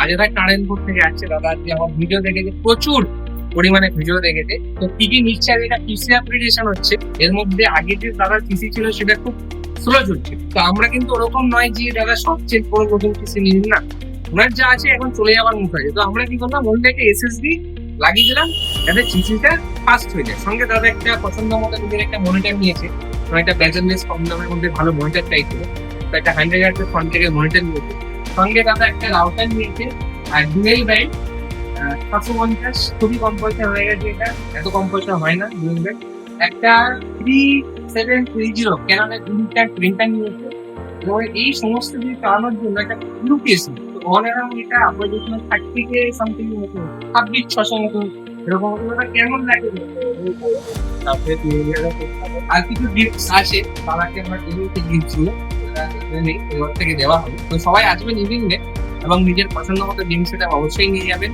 রাজাদা নারায়ণপুর থেকে আসছে দাদা, আজকে আমার ভিডিও দেখেছে, প্রচুর পরিমাণে ভিডিও দেখেছে। তো কি কি আর এটা পিসি অ্যাপ্লিকেশন হচ্ছে? এর মধ্যে আগে যে দাদার পিসি ছিল সেটা খুব স্লো চলছে তো আমরা কিন্তু ওরকম নয় যে দাদা সব চেক করে নতুন পিসি নিন না। ওনার যা আছে এখন চলে যাওয়ার মুখ আছে। তো আমরা কি করলাম, ওর একটা এসএসডি লাগিয়ে দিলাম, যাতে পিসিটা ফাস্ট হয়ে যায়। সঙ্গে দাদা একটা পছন্দ মতো নিজের একটা মনিটর নিয়েছে। একটা ব্যাজারলেস কম দামের মধ্যে ভালো মনিটর চাইছিল তো একটা হান্ড্রেড হার্টের ফ্রন্ট থেকে মনিটর নিয়েছে। সঙ্গে দাদা একটা রাউটার নিয়েছে, আর ডুয়েল ব্যান্ড সাতশো পঞ্চাশ, খুবই কম পয়সা হয়ে গেছে এটা, এত কম পয়সা হয় না ডুয়েল ব্যান্ড একটা থ্রি সেভেন থ্রি জিরো ক্যাননের প্রিন্টার প্রিন্টার নিয়েছে। এবং এই সমস্ত কিছু চালানোর জন্য একটা ইউপিএসি অন অ্যারাউন্ড এটা আপনার থার্টি কে সামথিং মতো, ছাব্বিশ, ছশো মতো, এরকম কেমন লাগে? তারপরে আর কিছু গিফট আছে তারাকে আমরা গিফট এবার থেকে দেওয়া হবে তো সবাই আসবেন ইভিনিংয়ে এবং নিজের পছন্দ মতো জিনিস সেটা অবশ্যই নিয়ে যাবেন।